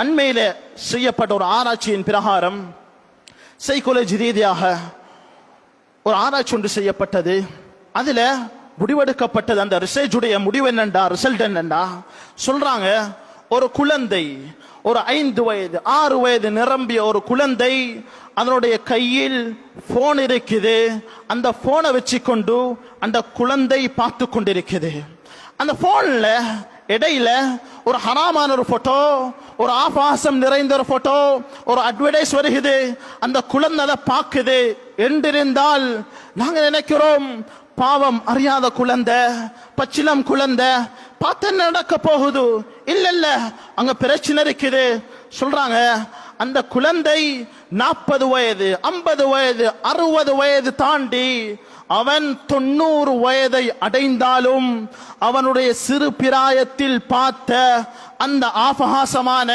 அண்மையில் செய்யப்பட்ட ஒரு ஆராய்ச்சியின் பிரகாரம் சைக்கோலஜி ரீதியாக ஒரு ஆராய்ச்சி ஒன்று செய்யப்பட்டது. அதில் முடிவெடுக்கப்பட்டது. அந்த ரிசர்ச்சுடைய முடிவு என்னண்டா? ரிசல்ட் என்னண்டா? சொல்றாங்க ஒரு குழந்தை ஒரு ஐந்து வயது ஆறு வயது நிரம்பிய ஒரு குழந்தை அதனுடைய கையில் போன் இருக்குது. அந்த போனை வச்சுக்கொண்டு அந்த குழந்தை பார்த்து கொண்டிருக்குது. அந்த போன்ல இடையில ஒரு ஹராமான ஒரு போட்டோ ஒரு ஆபாசம் நிறைந்த ஒரு போட்டோ ஒரு அட்வர்டைஸ் வருகிறது அந்த குழந்தை அதை பார்க்குது. என்றிருந்தால் நாங்கள் நினைக்கிறோம் பாவம் அறியாத குழந்தை பச்சிலம் குழந்தை பார்த்து நடக்க போகுது? இல்லை இல்லை. அங்கே பிரச்சனை இருக்குது. சொல்றாங்க அந்த குழந்தை நாற்பது வயது ஐம்பது வயது அறுபது வயது தாண்டி அவன் தொண்ணூறு வயதை அடைந்தாலும் அவனுடைய சிறு பிராயத்தில் பார்த்த அந்த ஆபகாசமான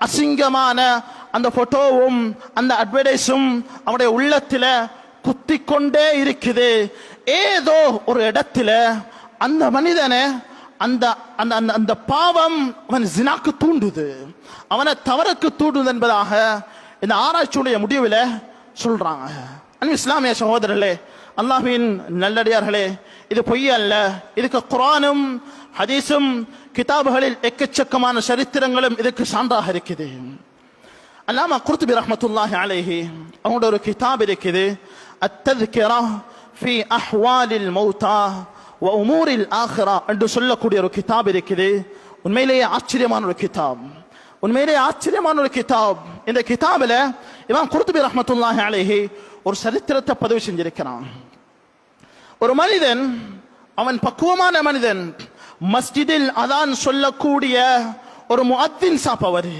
அசிங்கமான அந்த போட்டோவும் அந்த அட்வர்டைஸும் அவனுடைய உள்ளத்தில் குத்தி கொண்டே இருக்குது. ஏதோ ஒரு இடத்துல அந்த மனிதனை அந்த அந்த அந்த அந்த பாவம் அவன் ஜினாக்கு தூண்டுது. அவனை தவறுக்கு தூண்டுது என்பதாக இந்த ஆராய்ச்சியுடைய முடிவில் சொல்றாங்க. அன்பு இஸ்லாமிய சகோதரர்களே அல்லாஹ்வின் நல்லடியார்களே இது பொய் அல்ல இதுக்கு குரானும் ஹதீஸும் கிதாபுகளில் எக்கச்சக்கமான சரித்திரங்களும் இதுக்கு சான்றாக இருக்குது அல்லாமா குர்துபி ரஹ்மத்துல்லாஹி அலைஹி அவங்களோட ஒரு கிதாப் இருக்குது அத்ததுக்கிரா ஃபி அஹ்வாலில் மௌதா வ உமூரில் ஆஹிரா என்று சொல்லக்கூடிய ஒரு கிதாப் இருக்குது உண்மையிலேயே ஆச்சரியமான ஒரு கிதாப் உண்மையிலேயே ஆச்சரியமான ஒரு கிதாப் இந்த கிதாபில் இமாம் குர்துபி ரஹ்மத்துல்லாஹி அலைஹி ஒரு சரித்திரத்தை பதிவு செஞ்சிருக்கிறான். ஒரு மனிதன் அவன் பக்குவமான மனிதன் மஸ்ஜிதில் அதான் சொல்லக்கூடிய ஒரு முஅத்தின் சாப்பவர்.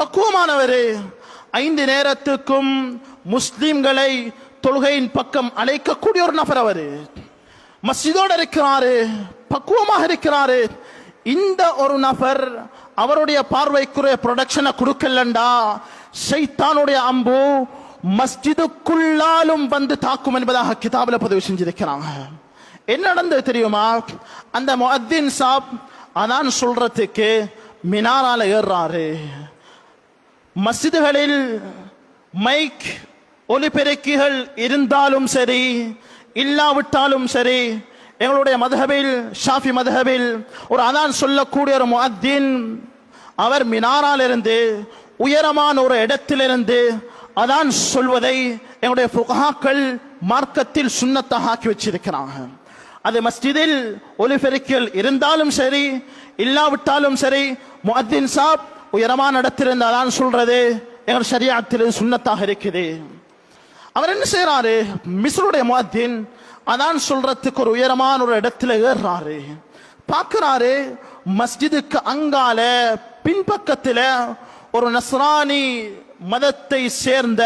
பக்குவமானவர் ஐந்து நேரத்துக்கும் முஸ்லிம்களை தொழுகையின் பக்கம் அழைக்கக்கூடிய ஒரு நபர் அவர். மஸ்ஜிதோடு இருக்கிறாரு பக்குவமாக இருக்கிறாரு. இந்த ஒரு நபர் அவருடைய பார்வைக்குரிய ப்ரொடக்ஷனை கொடுக்கலண்டா? சைத்தானுடைய அம்பு மஸ்ஜிதுக்குள்ளாலும் வந்து தாக்கும் என்பதாக கிதாபில் பதிவு செஞ்சிருக்கிறாங்க. என்ன நடந்தது தெரியுமா? அந்த முஹத்தின் சாப் அதான் சொல்றதுக்கு மினாரால ஏறுறாரு. மஸ்ஜிதுகளில் மைக் ஒலிபெருக்கிகள் இருந்தாலும் சரி இல்லாவிட்டாலும் சரி எங்களுடைய மதஹபில் ஷாஃபி மதஹபில் ஒரு அதான் சொல்லக்கூடிய ஒரு முஹத்தின் அவர் மினாரால் இருந்து உயரமான ஒரு இடத்திலிருந்து அதான் சொல்வதை எங்களுடைய புகாக்கள் மார்க்கத்தில் சுண்ணத்தாக ஆக்கி வச்சிருக்கிறாங்க. அது மஸ்ஜிதில் ஒலிபெருக்கில் இருந்தாலும் சரி இல்லாவிட்டாலும் சரி முஹத்தின் சாப் உயரமான இடத்திலிருந்து அதான் சொல்றது. எங்கள் சரியாத்தில் சுண்ணத்தாக இருக்குது. அவர் என்ன செய்யறாரு மிஸ்ருடைய முஅத்தின் அதான் சொல்றதுக்கு ஒரு உயரமான ஒரு இடத்துல ஏறுறாரு. பார்க்கிறாரு மஸ்ஜிதுக்கு அங்கால பின்பக்கத்தில் ஒரு நஸ்ரானி மதத்தை சேர்ந்த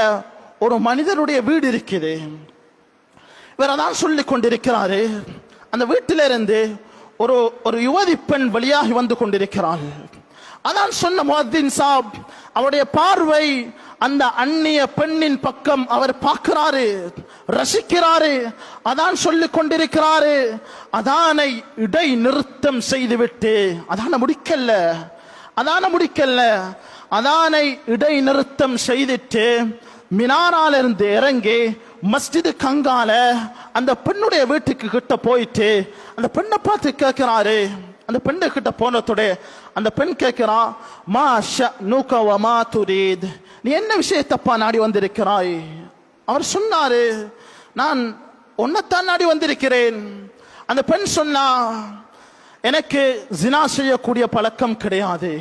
ஒரு மனிதனுடைய வீடு இருக்குது. இவர் அதான் சொல்லி கொண்டிருக்கிறாரு. அந்த வீட்டிலிருந்து ஒரு ஒரு யுவதி பெண் வழியாகி வந்து கொண்டிருக்கிறாள். அதான் சொன்ன முஹத்தின் சாப் அவருடைய பார்வை அந்த அந்நிய பெண்ணின் பக்கம் அவர் பார்க்கிறாரு ரசிக்கிறாரு அதான் சொல்லி கொண்டிருக்கிறாரு அதானை இடை நிறுத்தம் செய்துவிட்டு அதான முடிக்கல அதான முடிக்கல அதானை இடைநிறுத்தம் செய்துட்டு மினாரால இருந்து இறங்கி மஸ்ஜிது கங்கால அந்த பெண்ணுடைய வீட்டுக்கு கிட்ட போயிட்டு அந்த பெண்ணை பார்த்து கேட்கிறாரு. அந்த பெண்ணு கிட்ட போனதோட அந்த பெண் கேட்கிறா மா ஷ நூகவ மா துரீத். நீ என்ன விஷயத்தப்பா நாடி வந்திருக்கிறாய்? அவர் சொன்னாரு நான் உன்னைத்தான் நாடி வந்திருக்கிறேன். அந்த பெண் சொன்னா எனக்கு ஜினா செய்யக்கூடிய பழக்கம் கிடையாது.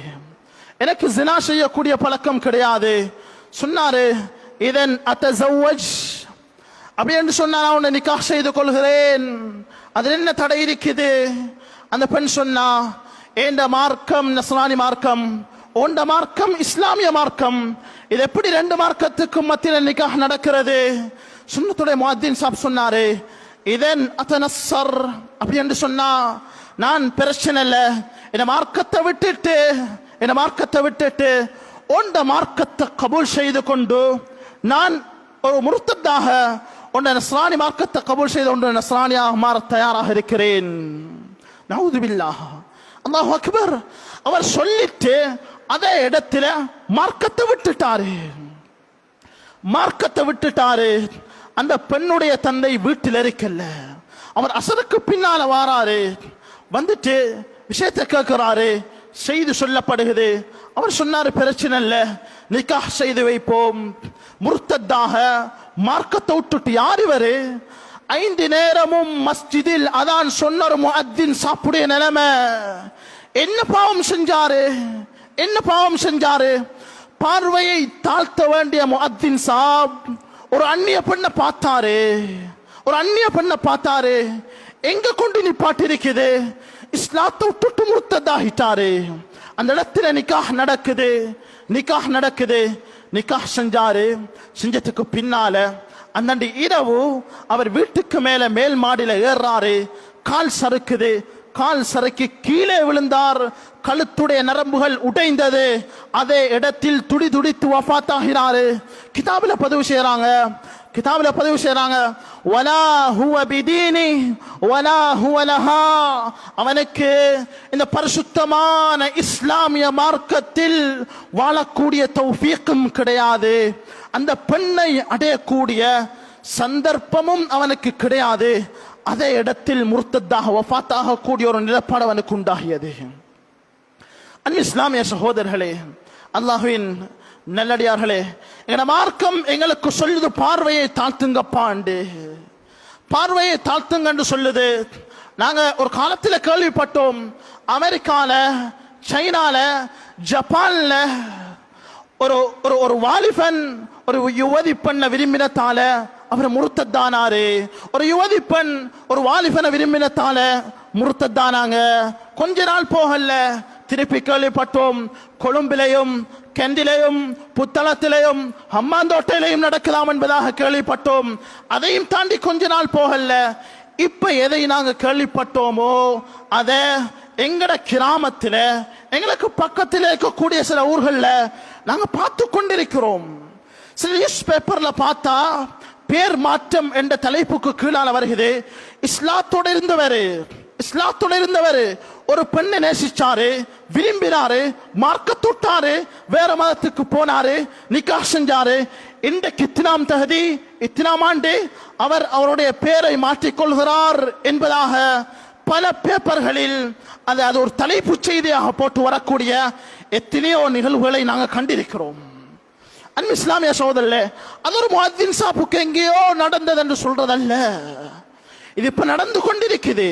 எனக்கு ஜினா செய்யக்கூடிய பழக்கம் கிடையாது. சொன்னாரு இதன் அத்தஜவஜ் அப்படி என்று சொன்னா நான் உன்னை நிக்காஹ் செய்து கொள்கிறேன். அதில் என்ன தடை இருக்குது? அந்த பெண் சொன்னா ஏண்ட மார்க்கம் நஸ்ரானி மார்க்கம். உண்ட மார்க்கம் இஸ்லாமிய மார்க்கம். இது எப்படி ரெண்டு மார்க்கத்துக்கும் மத்தியில் நிக்காக நடக்கிறது? சுண்ணத்துடைய முஅத்தின் சாப் சொன்னாரு இதன் அத்தனசர் அப்படி என்று சொன்னா நான் பிரச்சனை இல்லை. இந்த மார்க்கத்தை விட்டுட்டு இந்த மார்க்கத்தை விட்டுட்டு உண்ட மார்க்கத்தை கபூல் செய்து கொண்டு நான் ஒரு முருத்தத்தாக உன்னை நஸ்ரானி மார்க்கத்தை கபூல் செய்து கொண்டு நஸ்ரானியாக மாற தயாராக இருக்கிறேன் நவுது அல்லாஹ் அக்பர் அவர் சொல்லிட்டு அதே இடத்துல மார்க்கத்தை விட்டுட்டாரு மார்க்கத்தை விட்டுட்டாரு அந்த பெண்ணுடைய தந்தை வீட்டில் இருக்கல்ல அவர் அசருக்கு பின்னால வாராரு வந்துட்டு விஷயத்தை கேட்கிறாரு செய்து சொல்லப்படுகிறது. அவர் சொன்னார் பிரச்சனை இல்ல நிக்காஹ் செய்து வைப்போம். முர்த்தத்தாக மார்க்கத்தை விட்டுட்டு யார் இவரு? ஐந்து நேரமும் மஸ்ஜிதில் அதான் சொன்னார் முஅத்தின் சாப்பிடைய நிலைமை. என்ன பாவம் செஞ்சாரு? என்ன பாவம் செஞ்சாரு? பார்வையை தாழ்த்த வேண்டிய முஅத்தின் சாப் ஒரு அந்நிய பெண்ணை பார்த்தாரு. ஒரு அந்நிய பெண்ணை பார்த்தாரு. எங்க கொண்டு நிப்பாட்டிருக்குது இஸ்லாத்தை விட்டுட்டு முர்த்ததாகிட்டாரு அந்த இடத்துல நிக்காஹ் நடக்குது. நிக்காஹ் நடக்குது. நிக்காஹ் செஞ்சாரு. செஞ்சதுக்கு பின்னால அந்தண்டு இரவு அவர் வீட்டுக்கு மேல மேல் மாடியில ஏறாரு கால் சறுக்குது. கால் சறுக்கி கீழே விழுந்தார். கழுத்துடைய நரம்புகள் உடைந்தது. அதே இடத்தில் துடி துடித்து வஃத்தாகிறாரு கிதாபில் பதிவு செய்கிறாங்க கிதாபில் பதிவு செய்யறாங்க வலா ஹுவ பிதீனி வலா ஹுவ லஹா. அவனுக்கு இந்த பரிசுத்தமான இஸ்லாமிய மார்க்கத்தில் வாழக்கூடிய தௌஃபீக்கும் கிடையாது. அந்த பெண்ணை அடையக்கூடிய சந்தர்ப்பமும் அவனுக்கு கிடையாது. அதே இடத்தில் முர்த்ததாக வஃபாத்தாக கூடிய ஒரு நிலப்பாடு அவனுக்கு உண்டாகியது. அன் இஸ்லாமிய சகோதரர்களே அல்லாஹுவின் நல்லடியார்களே எங்கட மார்க்கம் எங்களுக்கு சொல்லுது பார்வையை தாழ்த்துங்கப்பாண்டு பார்வையை தாழ்த்துங்கன்னு சொல்லுது. நாங்கள் ஒரு காலத்தில் கேள்விப்பட்டோம் அமெரிக்கால சைனால ஜப்பான்ல ஒரு ஒரு ஒரு வாலிபன் ஒரு யுவதி பெண்ணை விரும்பினத்தால அவர் முறுத்தத்தானாரு ஒரு யுவதி பெண் ஒரு வாலிபனை விரும்பினத்தால முறுத்தத்தானாங்க கொஞ்ச நாள் போகல திருப்பி கேள்விப்பட்டோம் கொழும்பிலையும் கெண்டிலையும் புத்தளத்திலையும் அம்மாந்தோட்டையிலையும் நடக்கலாம் என்பதாக கேள்விப்பட்டோம். அதையும் தாண்டி கொஞ்ச நாள் போகல இப்ப எதை நாங்க கேள்விப்பட்டோமோ அத எங்கட கிராமத்தில் எங்களுக்கு பக்கத்தில் இருக்கக்கூடிய சில ஊர்களில் நாங்கள் பார்த்து கொண்டிருக்கிறோம். சில நியூஸ் பேப்பர்ல பார்த்தா பேர் மாற்றம் என்ற தலைப்புக்கு கீழால வருகிறது. இஸ்லாத்தோடு இருந்தவர் இஸ்லாத்தோடு இருந்தவர் ஒரு பெண்ணை நேசிச்சாரு. விரும்பினாரு மார்க்க தொட்டாரு வேற மதத்துக்கு போனாரு நிக்கா செஞ்சாரு. இன்றைக்கு இத்தினாம் தகுதி இத்தினாம் ஆண்டு அவர் அவருடைய பெயரை மாற்றிக்கொள்கிறார் என்பதாக பல பேப்பர்களில் அது அது ஒரு தலைப்பு செய்தியாக போட்டு வரக்கூடிய எத்தனையோ நிகழ்வுகளை நாங்கள் கண்டிருக்கிறோம். அன்பு இஸ்லாமிய சோதரில் அது ஒரு முஅத்தின் சாப்புக்கு எங்கேயோ நடந்தது என்று சொல்றதல்ல. இது இப்ப நடந்து கொண்டிருக்குது.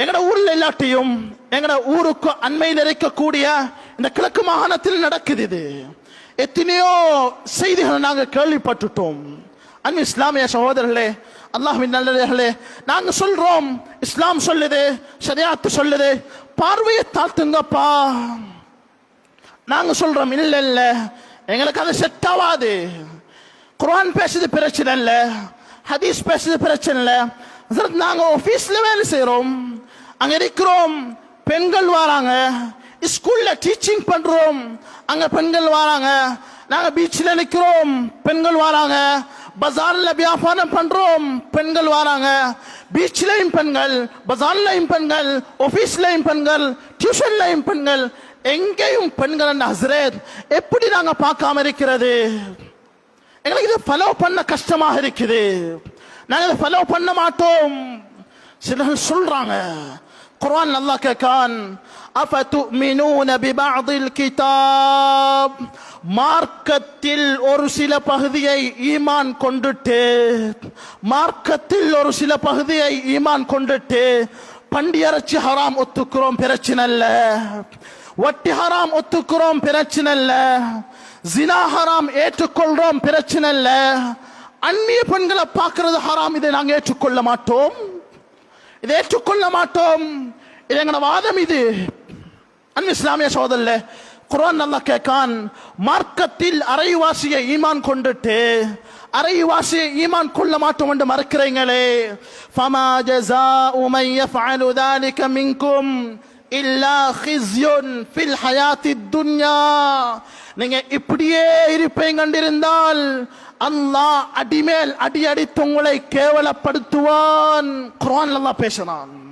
எங்கட ஊர்ல இல்லாட்டியும் எங்கட ஊருக்கு அண்மையில் இருக்கக்கூடிய இந்த கிழக்கு மாகாணத்தில் நடக்குது இது. எத்தனையோ செய்திகளை நாங்கள் கேள்விப்பட்டுட்டோம். அன்பு இஸ்லாமிய சகோதரர்களே அல்லாஹின் நல்லதர்களே நாங்க சொல்றோம் இஸ்லாம் சொல்லுது சரியாத்து சொல்லுது பார்வையை தாழ்த்துங்கப்பா. நாங்க சொல்றோம் இல்ல இல்ல எங்களுக்கு அது செட் ஆகாது குரான் பேசுறது பிரச்சனை இல்ல ஹதீஸ் பேசுறது பிரச்சனை இல்லை நாங்கள் ஆஃபீஸில் வேலை செய்கிறோம் அங்கே இருக்கிறோம். பெண்கள் வராங்க. ஸ்கூலில் டீச்சிங் பண்ணுறோம் அங்கே பெண்கள் வராங்க. நாங்கள் பீச்சில் நிற்கிறோம் பெண்கள் வராங்க. பஜாரில் வியாபாரம் பண்ணுறோம் பெண்கள் வராங்க. பீச்லயும் பெண்கள் பஜார்லையும் பெண்கள் ஆஃபீஸ்லையும் பெண்கள் டியூஷன்லையும் பெண்கள் எங்கேயும் பெண்கள் என்ற ஹசரத் எப்படி நாங்கள் பார்க்காம இருக்கிறது? எங்களுக்கு இது ஃபாலோ பண்ண கஷ்டமாக இருக்குது. நாங்கள் இதை ஃபாலோ பண்ண மாட்டோம். சிலர்கள் சொல்றாங்க குரான் நல்லா கேட்கான். அஃபதுமினூன பிபஅதில் கிதாப். மார்க்கத்தில் ஒரு சில பகுதியை ஈமான் கொண்டுட்டு மார்க்கத்தில் ஒரு சில பகுதியை ஈமான் கொண்டுட்டு பண்டி அரைச்சி ஹராம் ஒத்துக்கிறோம் பிரச்சனை ஒட்டி வட்டி ஹராம் ஒத்துக்கிறோம் பிரச்சனை இல்ல. ஜினா ஹராம் ஏற்றுக்கொள்றோம் பிரச்சனை இல்ல. அந்நிய பெண்களை பார்க்கிறது ஹராம் இதை நாங்க ஏற்றுக்கொள்ள மாட்டோம் இதை ஏற்றுக்கொள்ள மாட்டோம் இது எங்கட வாதம் இது அன்பு இஸ்லாமிய சோதல்ல குர்ஆன் நல்லா கேட்கான் மார்க்கத்தில் அரைவாசியை ஈமான் கொண்டுட்டு அரைவாசியை ஈமான் கொள்ள மாட்டோம் என்று மறுக்கிறீங்களே ஃபமா ஜஸாஉ மன் யஃஅலு ذلك منكم இல்லா ஹிஸ்யுன் ஃபில் ஹயாத்தித் துன்யா நீங்க இப்படியே இருப்பேன் கண்டிருந்தால் அல்லாஹ் அடிமேல் அடி அடித்து உங்களை கேவலப்படுத்துவான். குரான் அல்லாஹ் பேசினான்